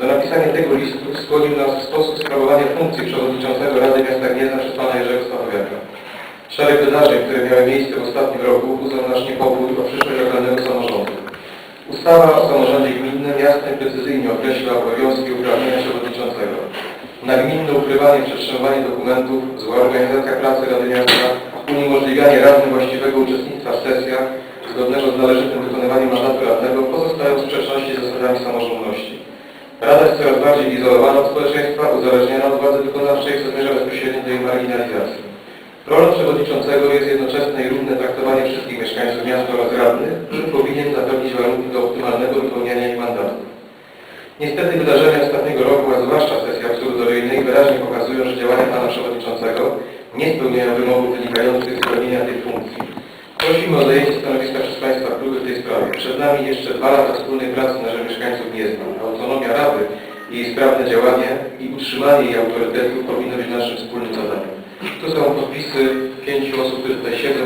Do napisania tego listu skłonił nas sposób sprawowania funkcji przewodniczącego Rady Miasta Gniezna przez pana Jerzego Stachowiaka. Szereg wydarzeń, które miały miejsce w ostatnim roku, budzą nasz niepokój o przyszłość lokalnego samorządu. Ustawa o samorządzie gminnym jasno i precyzyjnie określa obowiązki i uprawnienia przewodniczącego. Nagminne ukrywanie, przetrzymywanie dokumentów, zła organizacja pracy Rady Miasta, uniemożliwianie radnym właściwego uczestnictwa w sesjach zgodnego z należytym wykonywaniem mandatu radnego pozostają w jest coraz bardziej izolowana od społeczeństwa, uzależniona od władzy wykonawczej, co zmierza bezpośrednio do jej marginalizacji. Rolą przewodniczącego jest jednoczesne i równe traktowanie wszystkich mieszkańców miasta oraz radnych, który powinien zapewnić warunki do optymalnego wypełniania ich mandatu. Niestety wydarzenia ostatniego roku, a zwłaszcza sesja absurdoryjnej, wyraźnie pokazują, że działania Pana Przewodniczącego nie spełniają wymogów wynikających z pełnienia tej funkcji. Prosimy o zajęcie stanowiska przez Państwa kluby w tej sprawie. Przed nami jeszcze dwa lata wspólnej pracy na rzecz mieszkańców Gniezna. Autonomia Rady jej sprawne działanie i utrzymanie jej autorytetu powinno być naszym wspólnym zadaniem. Tu są podpisy pięciu osób, które tutaj siedzą.